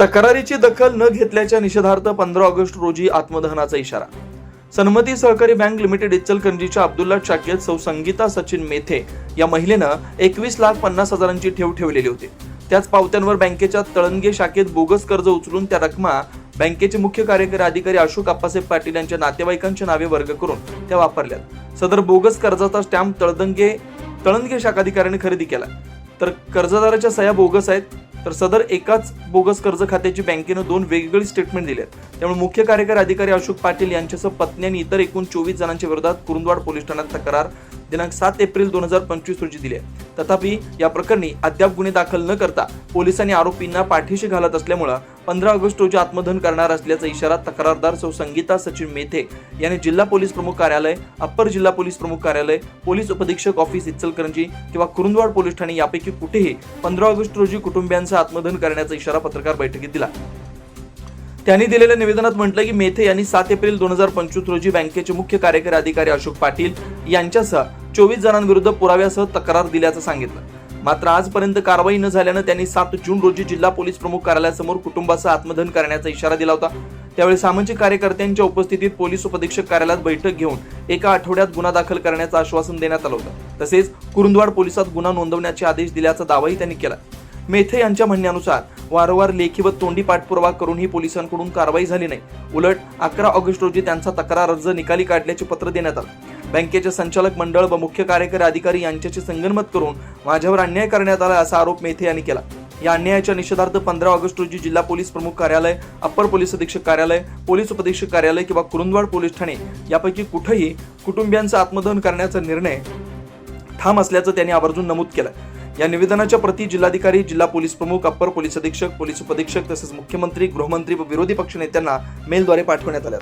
तक्रारीची दखल न घेतल्याच्या निषेधार्थ पंधरा ऑगस्ट रोजी आत्मदहनाचा इशारा. सन्मती सहकारी बँक लिमिटेड इचलकरंजीच्या अब्दुल्ला शाखेत सौ संगीता सचिन मेथे या महिलेनं एकवीस लाख पन्नास हजारांची ठेव ठेवलेली होती. त्याच पावत्यांवर बँकेच्या तळंगे शाखेत बोगस कर्ज उचलून त्या रकमा बँकेचे मुख्य कार्यकारी अधिकारी अशोक आप्पासाहेब पाटील यांच्या नातेवाईकांच्या नावे वर्ग करून त्या वापरल्यात. सदर बोगस कर्जाचा स्टॅम्प तळदंगे तळंगे शाखाधिकाऱ्याने खरेदी केला तर कर्जदाराच्या सह्या बोगस आहेत. तर सदर एकाच बोगस कर्ज खात्याची बँकेनं दोन वेगवेगळी स्टेटमेंट दिली आहेत. त्यामुळे मुख्य कार्यकारी अधिकारी अशोक पाटील यांच्यासह पत्नी आणि इतर एकूण चोवीस जणांच्या विरोधात कुरुंदवाड पोलीस ठाण्यात तक्रार दिनांक सात एप्रिल दोन हजार पंचवीस रोजी दिली आहे. तथापि या प्रकरणी अद्याप गुन्हे दाखल न करता पोलिसांनी आरोपींना पाठीशी घालत असल्यामुळं पंधरा ऑगस्ट रोजी आत्मदहन करणार असल्याचा इशारा तक्रारदार सौ संगीता सचिन मेथे यांनी जिल्हा पोलीस प्रमुख कार्यालय अप्पर जिल्हा पोलीस प्रमुख कार्यालय पोलीस उपधीक्षक ऑफिस इचलकरंजी किंवा कुरुंदवाड पोलीस ठाणे यापैकी कुठेही पंधरा ऑगस्ट रोजी कुटुंबियांचं आत्मदहन करण्याचा इशारा पत्रकार बैठकीत दिला. त्यांनी दिलेल्या निवेदनात म्हटलं की मेथे यांनी सात एप्रिल दोन हजार पंचवीस रोजी बँकेचे मुख्य कार्यकारी अधिकारी अशोक पाटील यांच्यासह चोवीस जणांविरुद्ध पुराव्यासह तक्रार दिल्याचं सांगितलं. मात्र आजपर्यंत कारवाई न झाल्यानं त्यांनी सात जून रोजी जिल्हा पोलीस प्रमुख कार्यालयासमोर कुटुंबाचं आत्मदहन करण्याचा इशारा दिला होता. त्यावेळी सामाजिक कार्यकर्त्यांच्या उपस्थितीत पोलीस उपधीक्षक कार्यालयात बैठक घेऊन एका आठवड्यात गुन्हा दाखल करण्याचं आश्वासन देण्यात आलं होतं. तसेच कुरुंदवाड पोलिसात गुन्हा नोंदवण्याचे आदेश दिल्याचा दावाही त्यांनी केला. मेथे यांच्या म्हणण्यानुसार वारंवार लेखी व तोंडी पाठपुरावा करूनही पोलिसांकडून कारवाई झाली नाही. उलट अकरा ऑगस्ट रोजी त्यांचा तक्रार अर्ज निकाली काढल्याचे पत्र देण्यात आलं. बँकेचे संचालक मंडळ व मुख्य कार्यकारी अधिकारी यांच्याशी संगनमत करून माझ्यावर अन्याय करण्यात आला असा आरोप मेथे यांनी केला. या अन्यायाच्या निषेधार्थ पंधरा ऑगस्ट रोजी जिल्हा पोलीस प्रमुख कार्यालय अप्पर पोलीस अधीक्षक कार्यालय पोलीस उपधीक्षक कार्यालय किंवा कुरुंदवाड पोलीस ठाणे यापैकी कुठेही कुटुंबियांचं आत्मदहन करण्याचा निर्णय ठाम असल्याचं त्यांनी आवर्जून नमूद केलं. या निवेदनाच्या प्रती जिल्हाधिकारी जिल्हा पोलीस प्रमुख अप्पर पोलीस अधीक्षक पोलीस उपधीक्षक तसेच मुख्यमंत्री गृहमंत्री व विरोधी पक्षनेत्यांना मेलद्वारे पाठवण्यात आल्या